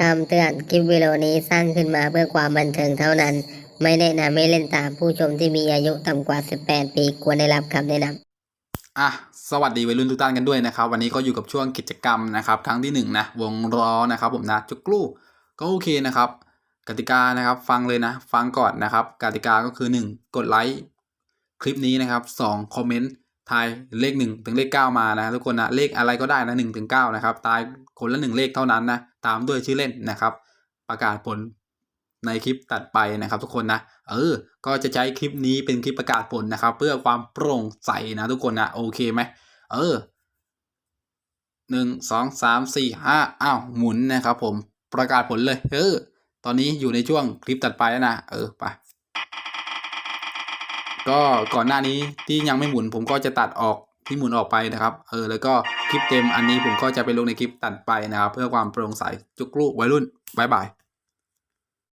คำเตือนคลิปวิดีโอนี้สร้างขึ้นมาเพื่อความบันเทิงเท่านั้น ไม่แนะนำให้เล่นตามผู้ชมที่มีอายุต่ำกว่า 18 ปีควรได้รับคำแนะนำอะสวัสดีวัยรุ่นทุกท่านกันด้วยนะครับ วันนี้ก็อยู่กับช่วงกิจกรรมนะครับ ครั้งที่หนึ่งนะวงล้อนะครับผมนะจุกลูก็โอเคนะครับ กติกานะครับฟังเลยนะ ฟังก่อนนะครับ กติกาก็คือ 1 กดไลค์คลิปนี้นะครับ2คอมเมนต์ ทายเลข 1 ถึงเลข 9 มานะทุกคนนะเลขอะไรก็ได้นะ1ถึง9นะครับตายคนละ 1 เลขเท่านั้นนะตามด้วยชื่อเล่นนะครับ ประกาศผลในคลิปตัดไปนะครับทุกคนนะเออ ก็จะใช้คลิปนี้เป็นคลิปประกาศผลนะครับ เพื่อความโปร่งใสนะทุกคนนะโอเคไหมเออหนึ่งสองสามสี่ห้าอ้าวหมุนนะครับผมประกาศผลเลยเออตอนนี้อยู่ในช่วงคลิปตัดไปแล้วนะเออไป ก็ก่อนหน้านี้ที่ยังไม่หมุนผมก็จะตัดออกที่หมุนออกไปนะครับ เออแล้วก็คลิปเต็มอันนี้ผมก็จะไปลงในคลิปตัดไปนะครับ เพื่อความโปร่งใสจุกลูกวัยรุ่นบายบาย